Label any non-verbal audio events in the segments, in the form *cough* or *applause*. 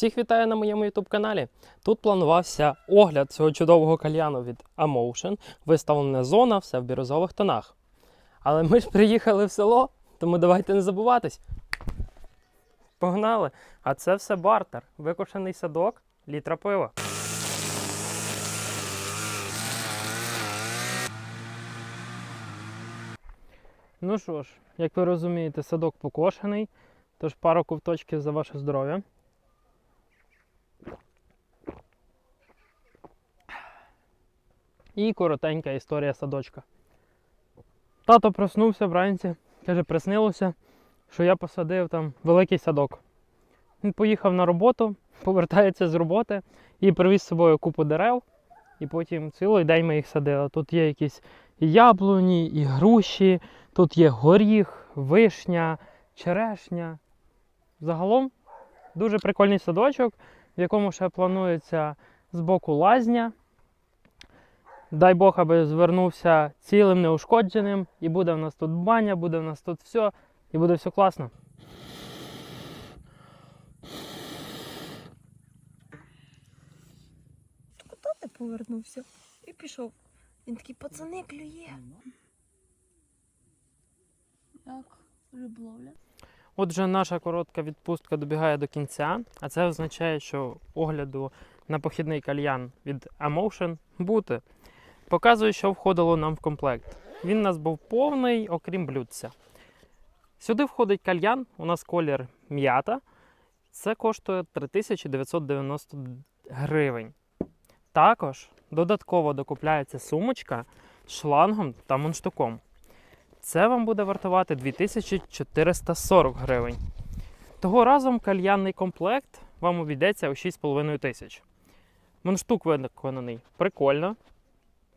Усіх вітаю на моєму YouTube каналі. Тут планувався огляд цього чудового кальяну від Amotion, виставлена зона, все в бірюзових тонах. Але ми ж приїхали в село, тому давайте не забуватись. Погнали! А це все бартер, викошений садок, літра пива. Ну що ж, як ви розумієте, садок покошений, тож пару ковточків за ваше здоров'я. І коротенька історія садочка. Тато проснувся вранці, каже, приснилося, що я посадив там великий садок. Він поїхав на роботу, *laughs* повертається з роботи і привіз з собою купу дерев. І потім цілий день ми їх садили. Тут є якісь яблуні, і груші, тут є горіх, вишня, черешня. Загалом дуже прикольний садочок, в якому ще планується з боку лазня. Дай Бог, аби звернувся цілим неушкодженим, і буде в нас тут баня, буде в нас тут все, і буде все класно. Куди ти повернувся? І пішов. Він такий, пацани, клює. Як риболовля? Отже, наша коротка відпустка добігає до кінця, а це означає, що огляду на похідний кальян від Emotion бути. Показую, що входило нам в комплект. Він у нас був повний, окрім блюдця. Сюди входить кальян, у нас колір м'ята. Це коштує 3990 гривень. Також додатково докупляється сумочка з шлангом та мундштуком. Це вам буде вартувати 2440 гривень. Того разом кальянний комплект вам обійдеться у 6,5 тисяч. Мундштук виконаний прикольно,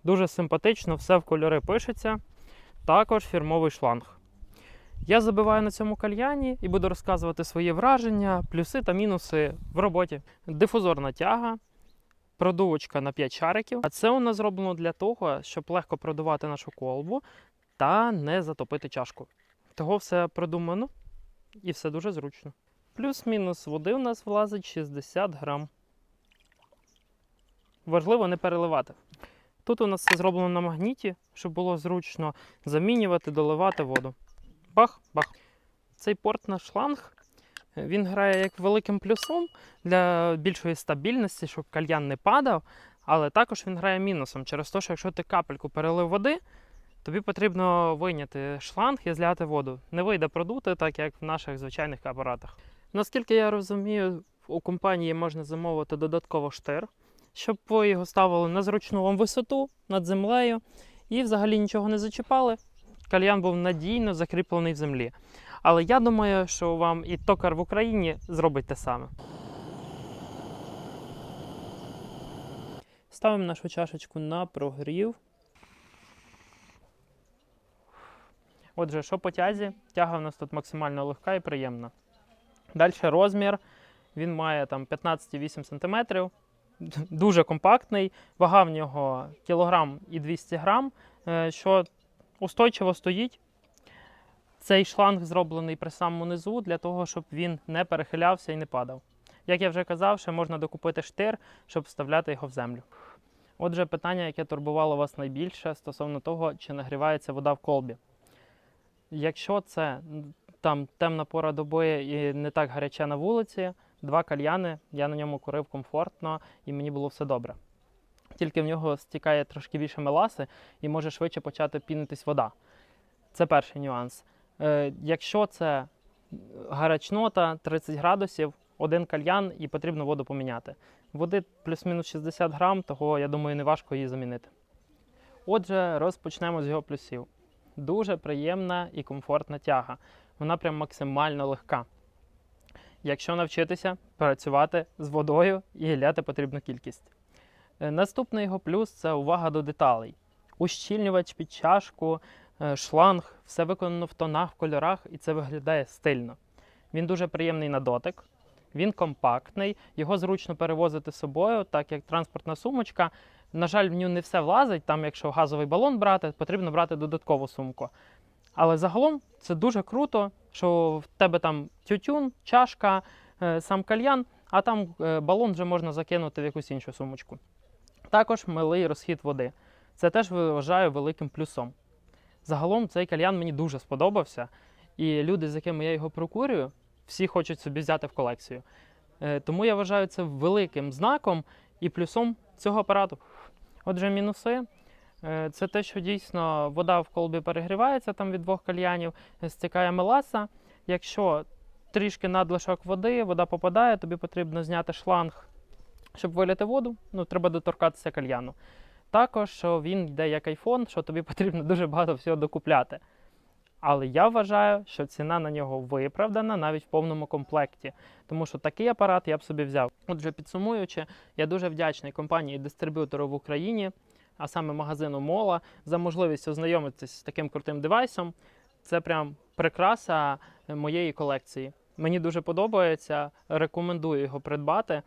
дуже симпатично, все в кольори пишеться. Також фірмовий шланг. Я забиваю на цьому кальяні і буду розказувати свої враження, плюси та мінуси в роботі. Дифузорна тяга, продувочка на 5 шариків. А це у нас зроблено для того, щоб легко продувати нашу колбу та не затопити чашку. Того все продумано і все дуже зручно. Плюс-мінус води у нас влазить 60 грам. Важливо не переливати. Тут у нас все зроблено на магніті, щоб було зручно замінювати, доливати воду. Бах, бах. Цей порт на шланг е, він грає як великим плюсом для більшої стабільності, щоб кальян не падав, але також він грає мінусом через те, що якщо ти капельку перелив води, тобі потрібно вийняти шланг і зляти воду. Не вийде продути, так як в наших звичайних апаратах. Наскільки я розумію, у компанії можна замовити додатково штир, щоб ви його ставили на зручну вам висоту над землею і взагалі нічого не зачіпали. Кальян був надійно закріплений в землі. Але я думаю, що вам і токар в Україні зробить те саме. Ставимо нашу чашечку на прогрів. Отже, що по тязі? Тяга в нас тут максимально легка і приємна. Далі розмір. Він має там 15,8 см. Дуже компактний. Вага в нього кілограм і 200 грам, е, що устойчиво стоїть. Цей шланг зроблений при самому низу для того, щоб він не перехилявся і не падав. Як я вже казав, ще можна докупити штир, щоб вставляти його в землю. Отже, питання, яке турбувало вас найбільше стосовно того, чи нагрівається вода в колбі. Якщо це там темна пора доби і не так гаряче на вулиці, два кальяни, я на ньому курив комфортно і мені було все добре. Тільки в нього стікає трошки більше меласи і може швидше почати пінитись вода. Це перший нюанс. Е, якщо це гарячнота 30 градусів, один кальян і потрібно воду поміняти. Води плюс-мінус 60 грам, того я думаю, не важко її замінити. Отже, розпочнемо з його плюсів. Дуже приємна і комфортна тяга. Вона прям максимально легка. Якщо навчитися працювати з водою і ляти потрібну кількість. Е, Наступний його плюс це увага до деталей. Ущільнювач під чашку, е, шланг, все виконано в тонах, в кольорах, і це виглядає стильно. Він дуже приємний на дотик, він компактний, його зручно перевозити з собою, так як транспортна сумочка. На жаль, в нього не все влазить. Там, якщо газовий балон брати, потрібно брати додаткову сумку. Але загалом це дуже круто, що в тебе там тютюн, чашка, е, сам кальян, а там е, балон вже можна закинути в якусь іншу сумочку. Також малий розхід води. Це теж вважаю великим плюсом. Загалом цей кальян мені дуже сподобався, і люди, з якими я його прокурюю, всі хочуть собі взяти в колекцію. Е, Тому я вважаю це великим знаком і плюсом цього апарату. Отже, мінуси це те, що дійсно вода в колбі перегрівається там від двох кальянів, е, стікає меласа. Якщо трішки надлишок води, вода попадає, тобі потрібно зняти шланг, щоб вилити воду. Ну, треба доторкатися кальяну. Також він йде як айфон, що тобі *laughs* потрібно дуже багато всього докупляти. Але я вважаю, що ціна на нього виправдана навіть в повному комплекті, тому що такий апарат я б собі взяв. Отже, підсумуючи, я дуже вдячний компанії дистриб'ютору в Україні, а саме магазину Мола, за можливість ознайомитися з таким крутим девайсом. Це прям прикраса моєї колекції. Мені дуже подобається, рекомендую його придбати,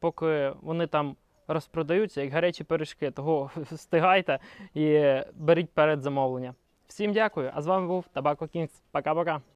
поки вони там розпродаються як гарячі пиріжки. Того *laughs* встигайте і беріть перед замовлення. Всім дякую. А з вами був Табако Кінгс. Пока-пока.